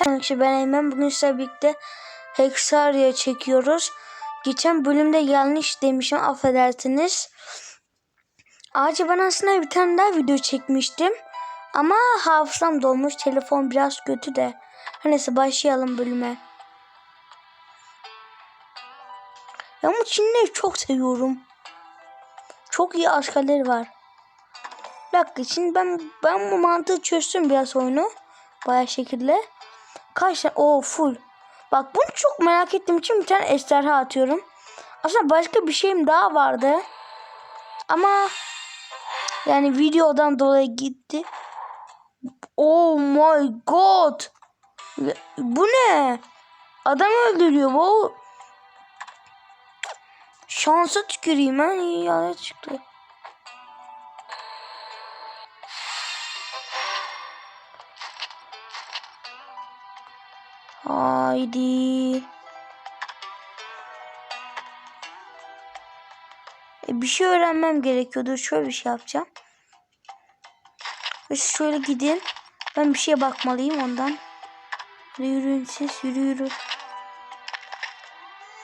Arkadaşlar ben Eymen. Bugün sizlerle birlikte Hexaria çekiyoruz. Geçen bölümde yanlış demişim affedersiniz. Ağaca ben aslında bir tane daha video çekmiştim. Ama hafızam dolmuş. Telefon biraz kötü de. Neyse başlayalım bölüme. Bu Çinlileri çok seviyorum. Çok iyi askerleri var. Bir dakika şimdi ben, ben bu mantığı çözdüm biraz oyunu. Bayağı şekilde. Kaç tane? Oo full. Bak bunu çok merak ettiğim için bir tane ejderha atıyorum. Aslında başka bir şeyim daha vardı. Ama yani videodan dolayı gitti. Oh my god. Bu ne? Adam öldürüyor bu. Şansa tüküreyim ben iyi ya çıktı. Haydi. E, bir şey öğrenmem gerekiyordu. Şöyle bir şey yapacağım. Ve şöyle gidin. Ben bir şeye bakmalıyım ondan. Yürüyün siz. Yürü yürü.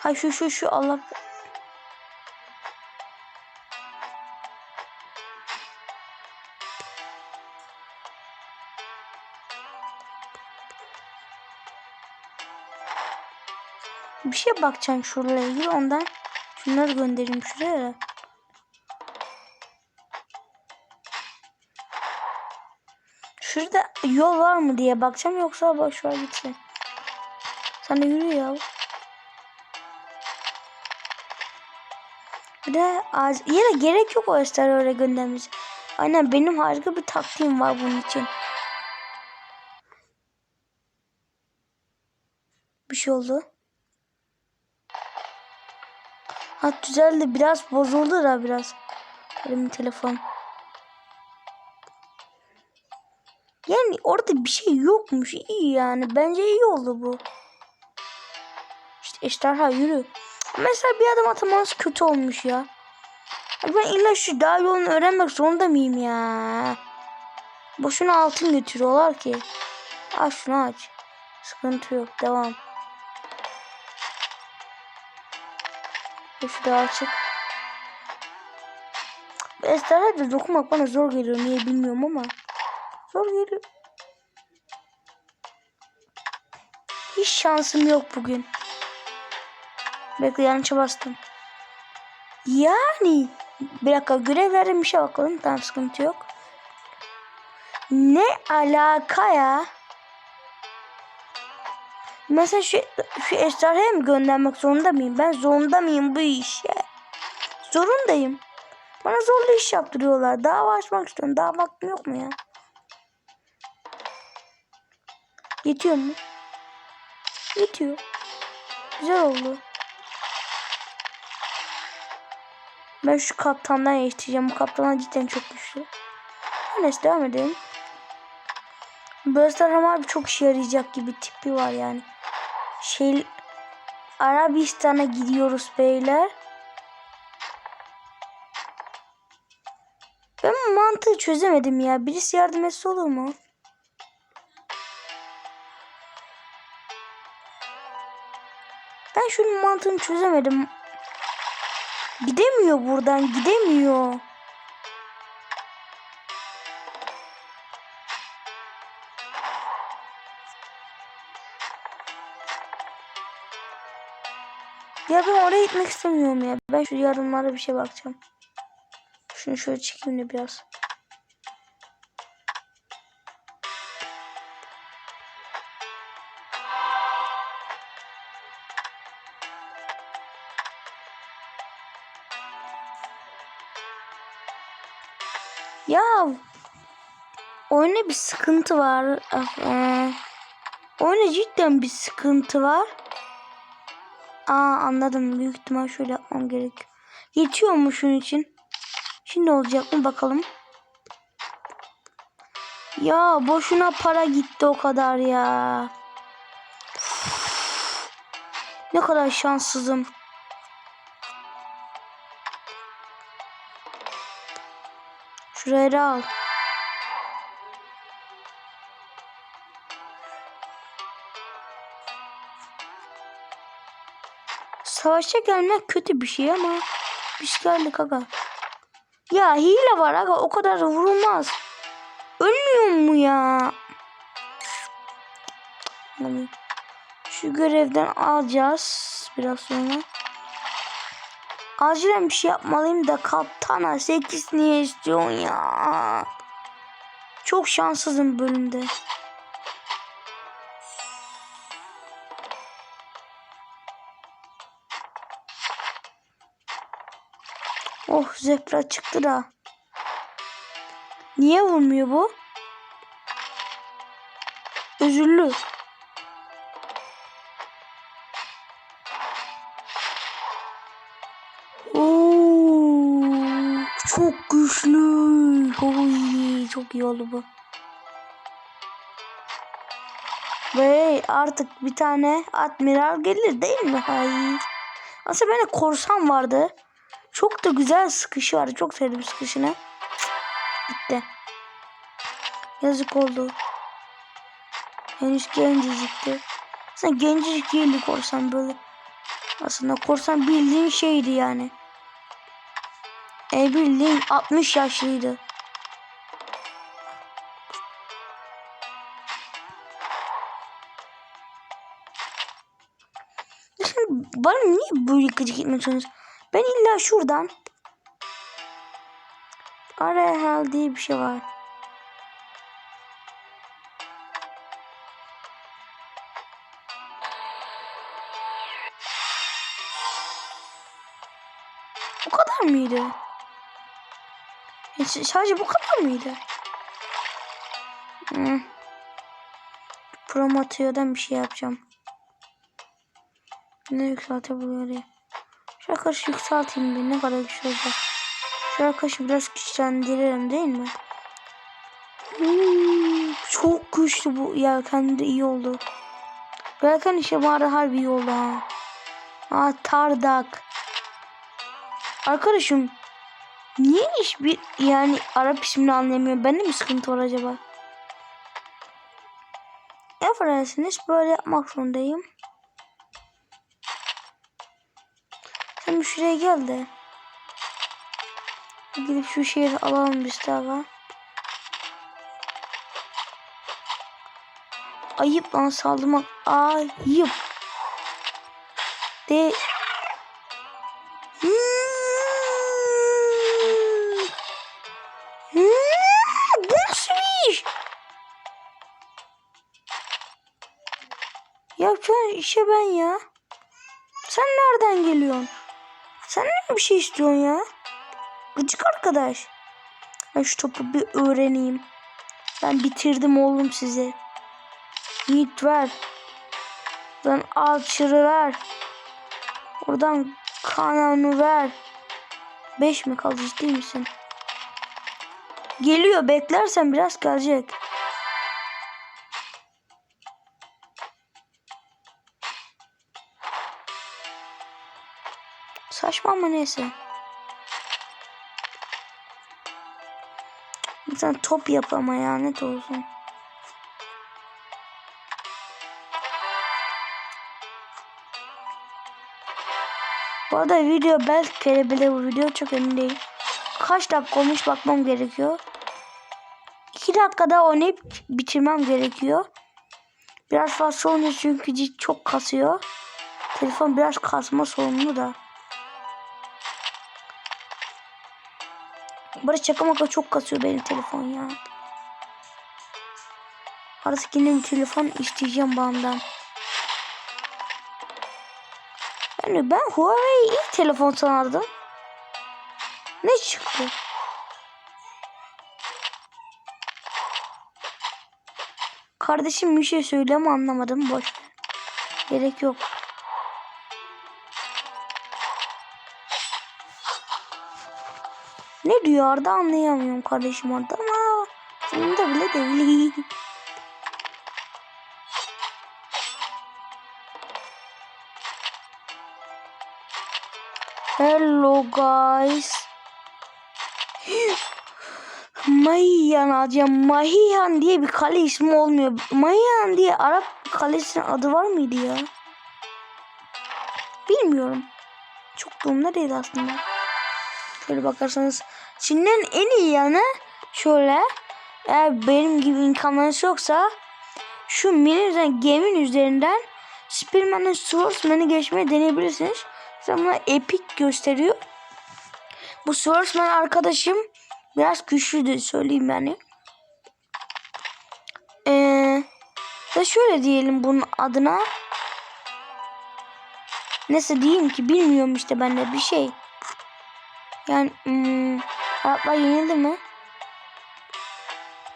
Ha şu şu şu Allah. Bir şeye bakacağım şurayla ilgili ondan. Şunları göndereyim şuraya da. Şurada yol var mı diye bakacağım yoksa boş ver gitsin. Sen de yürü ya. Bir de az yine gerek yok o esler öyle göndermesi. Aynen benim harika bir taktiğim var bunun için. Bir şey oldu. Ha düzeldi biraz bozuldu da biraz. Benim telefon. Yani orada bir şey yokmuş. iyi yani. Bence iyi oldu bu. İşte ejderha yürü. Mesela bir adım ataması kötü olmuş ya. Abi Ben illa şu dağ yolunu öğrenmek zorunda mıyım ya? Boşuna altın götürüyorlar ki. Aç şunu aç. Sıkıntı yok. Devam. Şu da açık. Da dokunmak bana zor geliyor. Niye bilmiyorum ama. Zor geliyor. Hiç şansım yok bugün. Bekle yanlışa bastım. Yani. Bir dakika görev verilmişe bakalım. Tamam sıkıntı yok. Ne alaka ya? Mesela şu, şu ejderhaya mı göndermek zorunda mıyım? Ben zorunda mıyım bu işe? Zorundayım. Bana zorlu iş yaptırıyorlar. Dava açmak istiyorum. Daha vaktim yok mu ya? Yetiyor mu? Yetiyor. Güzel oldu. Ben şu kaptandan yetişeceğim. Bu kaptanlar cidden çok güçlü. Neyse devam edelim. Ama abi çok işe yarayacak gibi tipi var yani. Şey Arabistan'a gidiyoruz beyler. Ben mantığı çözemedim ya. Birisi yardım etse olur mu? Ben şunun mantığını çözemedim. Gidemiyor buradan gidemiyor. Ya ben oraya gitmek istemiyorum ya. Ben şu yarınlara bir şey bakacağım. Şunu şöyle çekeyim de biraz. Ya oyunda bir sıkıntı var. Ee, oyunda cidden bir sıkıntı var. Aa anladım. Büyük ihtimal şöyle yapmam gerek. Yetiyor mu şunun için? Şimdi olacak mı bakalım. Ya boşuna para gitti o kadar ya. Ne kadar şanssızım. Şuraya al. Savaşa gelmek kötü bir şey ama biz geldik aga. Ya hile var aga o kadar da vurulmaz. Ölmüyor mu ya? Şu görevden alacağız biraz sonra. Acilen bir şey yapmalıyım da kaptana 8 niye istiyorsun ya? Çok şanssızım bölümde. Oh zebra çıktı da. Niye vurmuyor bu? Özürlü. Çok güçlü. Oy, çok iyi oldu bu. Ve artık bir tane admiral gelir değil mi? Hayır. Aslında bende korsan vardı. Çok da güzel sıkışı vardı. Çok sevdim sıkışını. Gitti. Yazık oldu. Henüz gencecikti. Aslında gencecik değildi korsan böyle. Aslında korsan bildiğin şeydi yani. E bildiğin 60 yaşlıydı. Bana niye böyle gıcık gitmiyorsunuz? Ben illa şuradan Arahel diye bir şey var. Bu kadar mıydı? S- sadece bu kadar mıydı? Hmm. Promotörden bir şey yapacağım. Ne yükseltebiliyor ya? Şu arkadaşı yükselteyim bir ne kadar güçlü olacak. Şu arkadaşı biraz güçlendiririm değil mi? Hmm, çok güçlü bu yelken de iyi oldu. Yelken işe bari harbi iyi oldu ha. Aa Tardak. Arkadaşım niye iş bir yani Arap ismini anlayamıyorum. Bende mi sıkıntı var acaba? Affedersiniz böyle yapmak zorundayım. Bir şuraya gel de. Gidip şu şehri alalım biz daha. Ayıp lan saldırmak. Ayıp. De. Hmm. Hmm. Yapacağın işe ben ya. Sen nereden geliyorsun? Sen ne bir şey istiyorsun ya? Gıcık arkadaş. Ben şu topu bir öğreneyim. Ben bitirdim oğlum size. Yiğit ver. Buradan alçırı ver. Oradan kananı ver. Beş mi kaldı ciddi misin? Geliyor beklersen biraz gelecek. Saçma ama neyse. Bir tane top yap ama ya net olsun. Bu arada video belki kere bu video çok emin değilim. Kaç dakika olmuş bakmam gerekiyor. 2 dakikada oynayıp bitirmem gerekiyor. Biraz fazla oynuyor çünkü çok kasıyor. Telefon biraz kasma sorunlu da. Barış şaka maka çok kasıyor benim telefon ya. Artık yine bir telefon isteyeceğim bandan. Yani ben Huawei ilk telefon sanardım. Ne çıktı? Kardeşim bir şey söyle ama anlamadım. Boş. Gerek yok. Ne diyor Arda anlayamıyorum kardeşim Arda ama sonunda bile değil. Hello guys. Mahiyan alacağım. Mahiyan diye bir kale ismi olmuyor. Mahiyan diye Arap kalesinin adı var mıydı ya? Bilmiyorum. çok durumda değil aslında. Şöyle bakarsanız Çin'in en iyi yanı şöyle eğer benim gibi imkanlarınız yoksa şu Miller'den geminin üzerinden Spearman'ın Swordsman'ı geçmeye deneyebilirsiniz. Sonra epic gösteriyor. Bu Swordsman arkadaşım biraz güçlüdür söyleyeyim yani. Ee, da şöyle diyelim bunun adına. Nasıl diyeyim ki bilmiyorum işte ben de bir şey. Yani hmm, Araplar yenildi mi?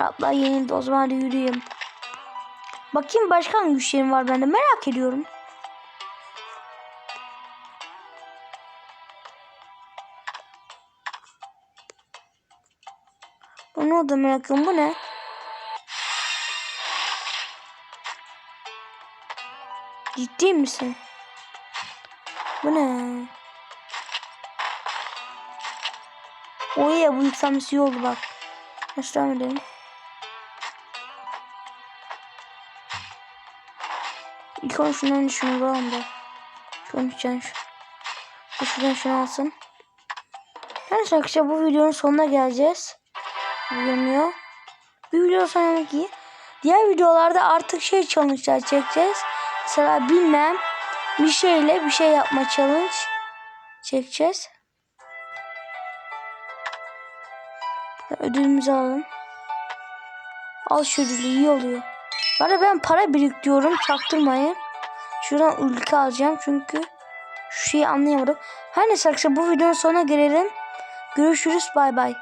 Araplar yenildi o zaman hadi yürüyeyim. Bakayım başka hangi güçlerim var bende merak ediyorum. Bu ne oldu merak ediyorum bu ne? Ciddi misin? Bu ne? O ya bu yükselmesi iyi oldu bak. Devam edelim? İlk onu şundan şunu bulalım da. Şunu içeceğim şu. Bu şunu alsın. Neyse arkadaşlar bu videonun sonuna geleceğiz. Görünüyor. Bir video sonraki. Diğer videolarda artık şey challenge'lar çekeceğiz. Mesela bilmem bir şeyle bir şey yapma challenge çekeceğiz. Ödülümüzü alalım. Al şu ödülü iyi oluyor. Arada ben para biriktiriyorum çaktırmayın. Şuradan ülke alacağım çünkü şu şeyi anlayamadım. Her neyse arkadaşlar bu videonun sonuna gelelim. Görüşürüz bay bay.